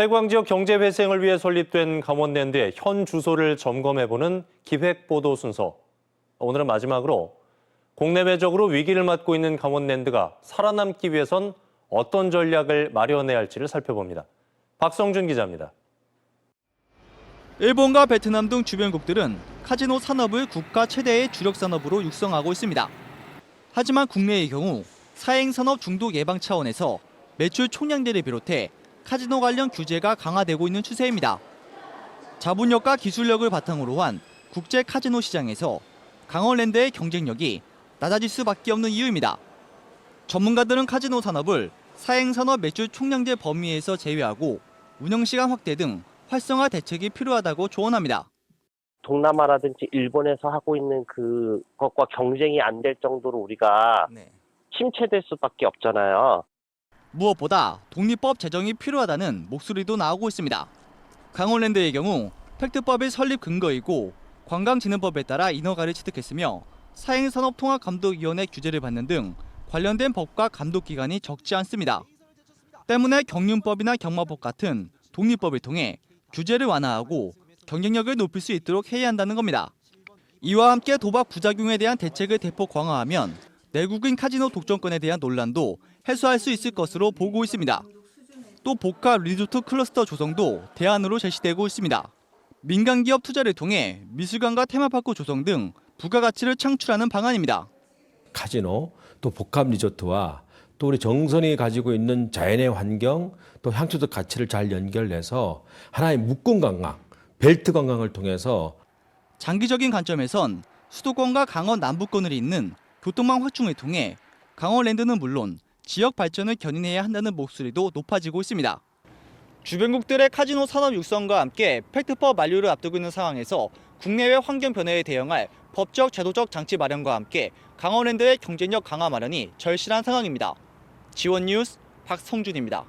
해광 지역 경제 회생을 위해 설립된 강원랜드의 현 주소를 점검해보는 기획 보도 순서. 오늘은 마지막으로 국내외적으로 위기를 맞고 있는 강원랜드가 살아남기 위해선 어떤 전략을 마련해야 할지를 살펴봅니다. 박성준 기자입니다. 일본과 베트남 등 주변국들은 카지노 산업을 국가 최대의 주력 산업으로 육성하고 있습니다. 하지만 국내의 경우 사행 산업 중독 예방 차원에서 매출 총량제를 비롯해 카지노 관련 규제가 강화되고 있는 추세입니다. 자본력과 기술력을 바탕으로 한 국제 카지노 시장에서 강원랜드의 경쟁력이 낮아질 수밖에 없는 이유입니다. 전문가들은 카지노 산업을 사행 산업 매출 총량제 범위에서 제외하고 운영 시간 확대 등 활성화 대책이 필요하다고 조언합니다. 동남아라든지 일본에서 하고 있는 그것과 경쟁이 안 될 정도로 우리가 침체될 수밖에 없잖아요. 무엇보다 독립법 제정이 필요하다는 목소리도 나오고 있습니다. 강원랜드의 경우 팩트법의 설립 근거이고 관광진흥법에 따라 인허가를 취득했으며 사행산업통합감독위원회 규제를 받는 등 관련된 법과 감독 기관이 적지 않습니다. 때문에 경륜법이나 경마법 같은 독립법을 통해 규제를 완화하고 경쟁력을 높일 수 있도록 해야 한다는 겁니다. 이와 함께 도박 부작용에 대한 대책을 대폭 강화하면 내국인 카지노 독점권에 대한 논란도 해소할 수 있을 것으로 보고 있습니다. 또 복합 리조트 클러스터 조성도 대안으로 제시되고 있습니다. 민간 기업 투자를 통해 미술관과 테마파크 조성 등 부가가치를 창출하는 방안입니다. 카지노 또 복합 리조트와 또 우리 정선이 가지고 있는 자연의 환경 또 향토적 가치를 잘 연결해서 하나의 묶음 관광, 벨트 관광을 통해서 장기적인 관점에선 수도권과 강원 남부권을 잇는 교통망 확충을 통해 강원랜드는 물론 지역 발전을 견인해야 한다는 목소리도 높아지고 있습니다. 주변국들의 카지노 산업 육성과 함께 팩트법 만료를 앞두고 있는 상황에서 국내외 환경 변화에 대응할 법적 제도적 장치 마련과 함께 강원랜드의 경쟁력 강화 마련이 절실한 상황입니다. 지원 뉴스 박성준입니다.